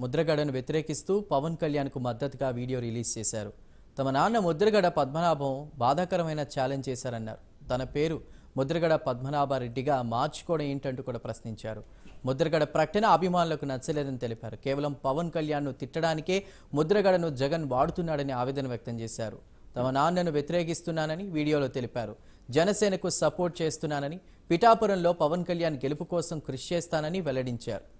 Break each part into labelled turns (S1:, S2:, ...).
S1: ముద్రగడను వ్యతిరేకిస్తూ పవన్ కళ్యాణ్కు మద్దతుగా వీడియో రిలీజ్ చేశారు. తమ నాన్న ముద్రగడ పద్మనాభం బాధాకరమైన ఛాలెంజ్ చేశారన్నారు. తన పేరు ముద్రగడ పద్మనాభారెడ్డిగా మార్చుకోవడం ఏంటంటూ కూడా ప్రశ్నించారు. ముద్రగడ ప్రకటన అభిమానులకు నచ్చలేదని తెలిపారు. కేవలం పవన్ కళ్యాణ్ను తిట్టడానికే ముద్రగడను జగన్ వాడుతున్నాడని ఆవేదన వ్యక్తం చేశారు. తమ నాన్నను వ్యతిరేకిస్తున్నానని వీడియోలో తెలిపారు. జనసేనకు సపోర్ట్ చేస్తున్నానని పిఠాపురంలో పవన్ కళ్యాణ్ గెలుపు కోసం కృషి చేస్తానని వెల్లడించారు.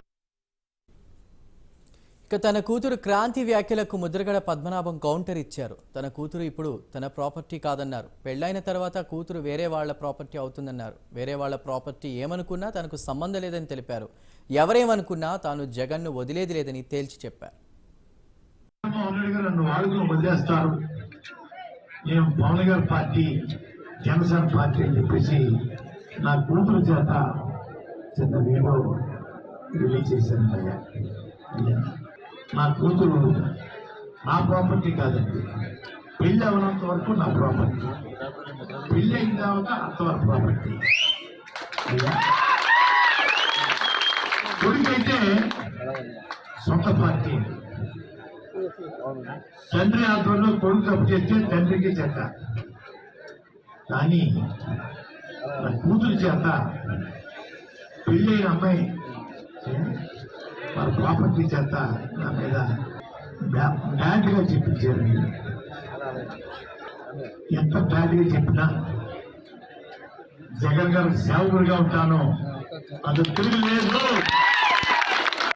S1: ఇక తన కూతురు క్రాంతి వ్యాఖ్యలకు ముద్రగడ పద్మనాభం కౌంటర్ ఇచ్చారు. తన కూతురు ఇప్పుడు తన ప్రాపర్టీ కాదన్నారు. పెళ్ళైన తర్వాత కూతురు వేరే వాళ్ళ ప్రాపర్టీ అవుతుందన్నారు. వేరే వాళ్ళ ప్రాపర్టీ ఏమనుకున్నా తనకు సంబంధం లేదని తెలిపారు. ఎవరేమనుకున్నా తాను జగన్ను వదిలేది లేదని తేల్చి చెప్పారు.
S2: పవన్ గారి పార్టీ జనసేన పార్టీ అని చెప్పేసి నా కూతురు చేత చిన్న వీడియో రిలీజ్ చేశాను అయ్యా. నా కూతురు నా ప్రాపర్టీ కాదండి. పెళ్ళి అవనంత వరకు నా ప్రాపర్టీ పెళ్ళి అయిన తర్వాత అంతవరకు ప్రాపర్టీ కొడుకైతే సొంత పార్టీ తండ్రి ఆధ్వర్యంలో కొడుకు తప్పు చేస్తే తండ్రికి చెడ్డ. కానీ నా కూతురు చేత పెళ్ళి అమ్మాయి వాళ్ళ ప్రాపర్టీ చేత నా మీద బ్యాడ్గా చెప్పించారు మీరు. ఎంత బ్యాడ్గా చెప్పినా జగన్ గారు సేవకుడిగా ఉంటాను అది తిరిగి లేదు